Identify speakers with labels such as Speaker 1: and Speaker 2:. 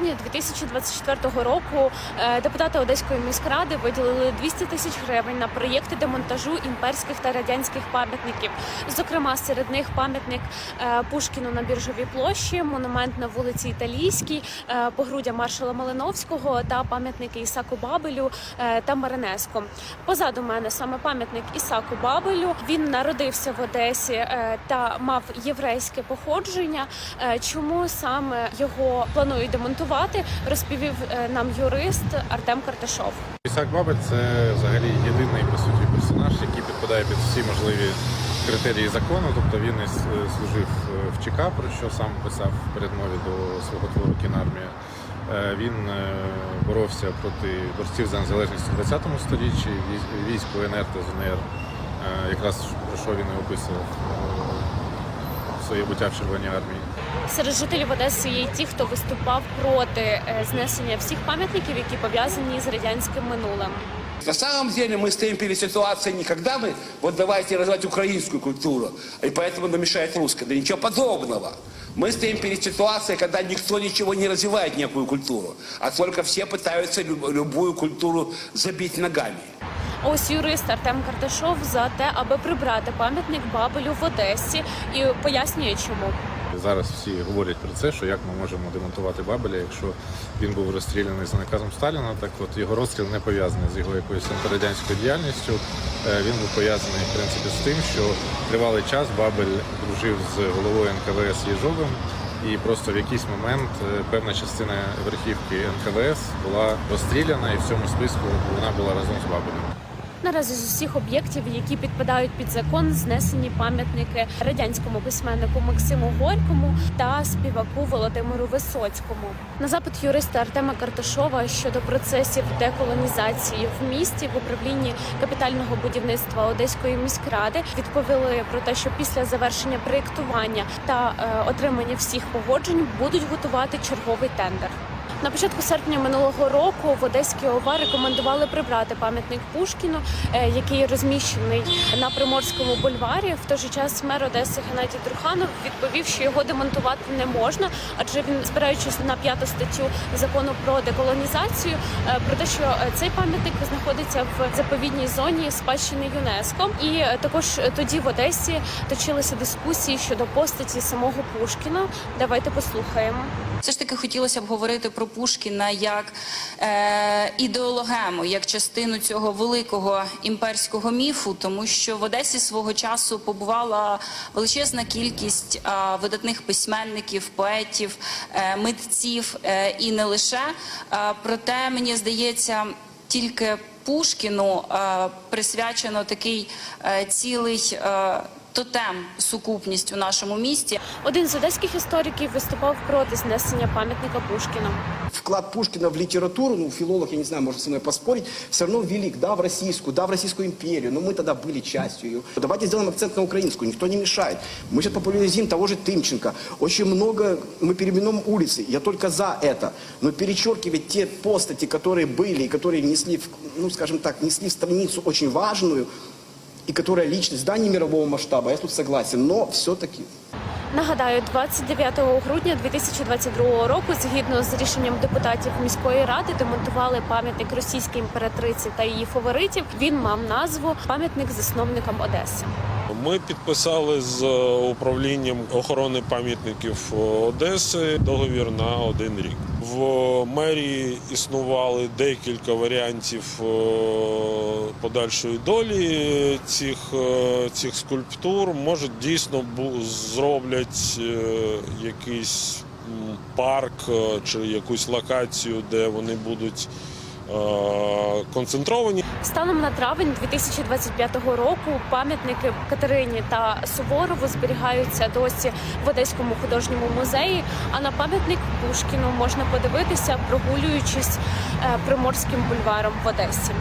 Speaker 1: грудня 2024 року е, депутати Одеської міськради виділили 200 тисяч гривень на проєкти демонтажу імперських та радянських пам'ятників. Зокрема, серед них пам'ятник е, Пушкіну на біржовій площі, монумент на вулиці Італійській, е, погруддя маршала Малиновського та пам'ятники Ісаку Бабелю та Маринеско. Позаду мене саме пам'ятник Ісаку Бабелю. Він народився в Одесі та мав єврейське походження. Чому саме його планують демонтувати, розповів е, нам юрист Артем Карташов.
Speaker 2: Ісак Бабель це взагалі єдиний по суті персонаж, який підпадає під всі можливі критерії закону. Тобто він і служив е, в ЧК, про що сам писав в передмові до свого твору кінармія. Е, Він е, боровся проти борців за незалежність у 20 столітті, військ- УНР та ЗНР, е, якраз про що він і описував е, своє буття в Червоній армії.
Speaker 1: Серед жителів Одеси є й ті, хто виступав проти е, знесення всіх пам'ятників, які пов'язані з радянським минулим.
Speaker 3: На самом деле мы стоим перед ситуацией не когда мы вот давайте развивать украинскую культуру, и поэтому нам мешает русская. Да ничего подобного. Мы стоим перед ситуацией, когда никто ничего не развивает некую культуру, а только все пытаются люб- любую культуру забить ногами.
Speaker 1: А Ось юрист Артем Карташов за те, аби прибрати пам'ятник Бабелю в Одесі, і пояснює, чому.
Speaker 2: Зараз всі говорять про це, що як ми можемо демонтувати Бабеля, якщо він був розстріляний за наказом Сталіна, так от його розстріл не пов'язаний з його якоюсь антирадянською діяльністю. Е, Він був пов'язаний в принципі з тим, що тривалий час Бабель дружив з головою НКВС Єжовим. І просто в якийсь момент е, певна частина верхівки НКВС була розстріляна, і в цьому списку вона була разом з Бабелем.
Speaker 1: Наразі з усіх об'єктів, які підпадають під закон, знесені пам'ятники радянському письменнику Максиму Горькому та співаку Володимиру Висоцькому. На запит юриста Артема Карташова щодо процесів деколонізації в місті в управлінні капітального будівництва Одеської міськради відповіли про те, що після завершення проєктування та е, отримання всіх погоджень будуть готувати черговий тендер. На початку серпня минулого року в Одеській ОВА рекомендували прибрати пам'ятник Пушкіну, е, який розміщений на Приморському бульварі. В той же час мер Одеси Геннадій Труханов відповів, що його демонтувати не можна, адже він, спираючись на п'яту статтю закону про деколонізацію, е, про те, що цей пам'ятник знаходиться в заповідній зоні спадщини ЮНЕСКО. І е, також тоді в Одесі точилися дискусії щодо постаті самого Пушкіна. Давайте послухаємо.
Speaker 4: Все ж таки хотілося б говорити про Пушкіна як е, ідеологему, як частину цього великого імперського міфу, тому що в Одесі свого часу побувала величезна кількість видатних письменників, поетів, е, митців е, і не лише. Проте мені здається, тільки Пушкіну присвячено такий цілий. Тотем сукупність у нашому місті.
Speaker 1: Один з одеських істориків виступав проти знесення пам'ятника Пушкіна.
Speaker 5: Вклад Пушкина в литературу, ну, филолог, я не знаю, может со мной поспорить, все равно велик, да, в российскую, да, в Российскую империю, но мы тогда были частью ее. Давайте сделаем акцент на украинскую, никто не мешает. Мы сейчас популяризируем того же Тымченко. Очень много, мы переименуем улицы, я только за это. Но перечеркивать те постати, которые были и которые внесли, в, ну, скажем так, внесли в страницу очень важную, и которая личность, да, не мирового масштаба, я тут согласен, но все-таки
Speaker 1: Нагадаю, 29 грудня 2022 року, згідно з рішенням депутатів міської ради, демонтували пам'ятник російській імператриці та її фаворитів. Він мав назву пам'ятник засновникам Одеси.
Speaker 6: Ми підписали з е, управлінням охорони пам'ятників е, Одеси договір на один рік. В мерії існували декілька варіантів е, подальшої долі цих, е, цих скульптур. Може, дійсно зроблять е, якийсь парк чи якусь локацію, де вони будуть концентровані.
Speaker 1: Станом на травень 2025 року пам'ятники Катерині та Суворову зберігаються досі в Одеському художньому музеї. А на пам'ятник Пушкіну можна подивитися, прогулюючись е, приморським бульваром в Одесі.